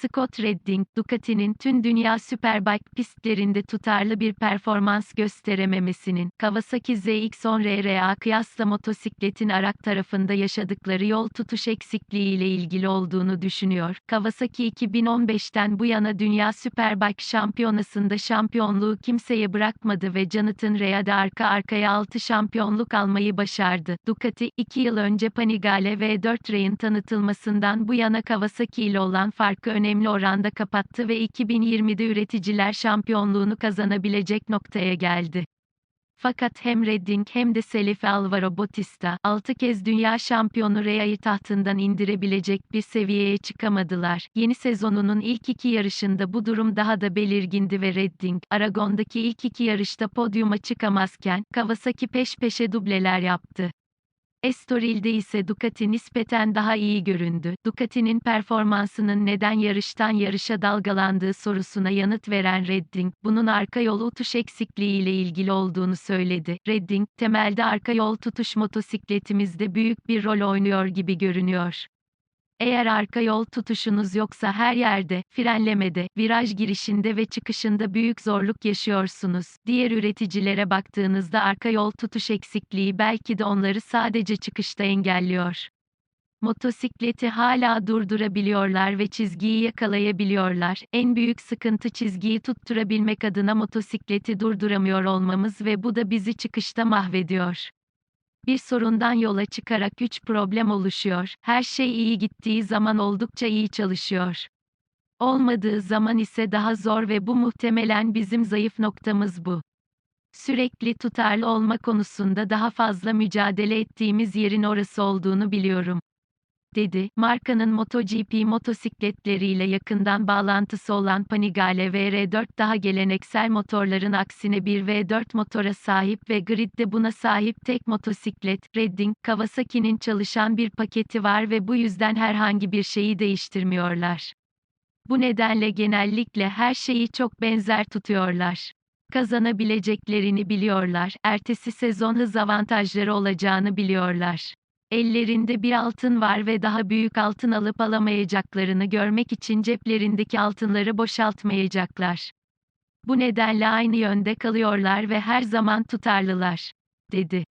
Scott Redding, Ducati'nin tüm dünya Superbike pistlerinde tutarlı bir performans gösterememesinin, Kawasaki ZX-10 RRA kıyasla motosikletin arak tarafında yaşadıkları yol tutuş eksikliği ile ilgili olduğunu düşünüyor. Kawasaki 2015'ten bu yana dünya Superbike şampiyonasında şampiyonluğu kimseye bırakmadı ve Jonathan Rea'da arka arkaya 6 şampiyonluk almayı başardı. Ducati, 2 yıl önce Panigale V4 Ray'in tanıtılmasından bu yana Kawasaki ile olan farkı önemli oranda kapattı ve 2020'de üreticiler şampiyonluğunu kazanabilecek noktaya geldi. Fakat hem Redding hem de Selife Alvaro Bautista, 6 kez dünya şampiyonu Rea'yı tahtından indirebilecek bir seviyeye çıkamadılar. Yeni sezonunun ilk iki yarışında bu durum daha da belirgindi ve Redding, Aragon'daki ilk iki yarışta podyuma çıkamazken, Kawasaki peş peşe dubleler yaptı. Estoril'de ise Ducati nispeten daha iyi göründü. Ducati'nin performansının neden yarıştan yarışa dalgalandığı sorusuna yanıt veren Redding, bunun arka yol tutuş eksikliği ile ilgili olduğunu söyledi. Redding, temelde arka yol tutuş motosikletimizde büyük bir rol oynuyor gibi görünüyor. Eğer arka yol tutuşunuz yoksa her yerde, frenlemede, viraj girişinde ve çıkışında büyük zorluk yaşıyorsunuz. Diğer üreticilere baktığınızda arka yol tutuş eksikliği belki de onları sadece çıkışta engelliyor. Motosikleti hala durdurabiliyorlar ve çizgiyi yakalayabiliyorlar. En büyük sıkıntı çizgiyi tutturabilmek adına motosikleti durduramıyor olmamız ve bu da bizi çıkışta mahvediyor. Bir sorundan yola çıkarak üç problem oluşuyor. Her şey iyi gittiği zaman oldukça iyi çalışıyor. Olmadığı zaman ise daha zor ve bu muhtemelen bizim zayıf noktamız bu. Sürekli tutarlı olma konusunda daha fazla mücadele ettiğimiz yerin orası olduğunu biliyorum dedi. Markanın MotoGP motosikletleriyle yakından bağlantısı olan Panigale VR4 daha geleneksel motorların aksine bir V4 motora sahip ve gridde buna sahip tek motosiklet. Redding, Kawasaki'nin çalışan bir paketi var ve bu yüzden herhangi bir şeyi değiştirmiyorlar. Bu nedenle genellikle her şeyi çok benzer tutuyorlar. Kazanabileceklerini biliyorlar, ertesi sezon hız avantajları olacağını biliyorlar. Ellerinde bir altın var ve daha büyük altın alıp alamayacaklarını görmek için ceplerindeki altınları boşaltmayacaklar. Bu nedenle aynı yönde kalıyorlar ve her zaman tutarlılar, dedi.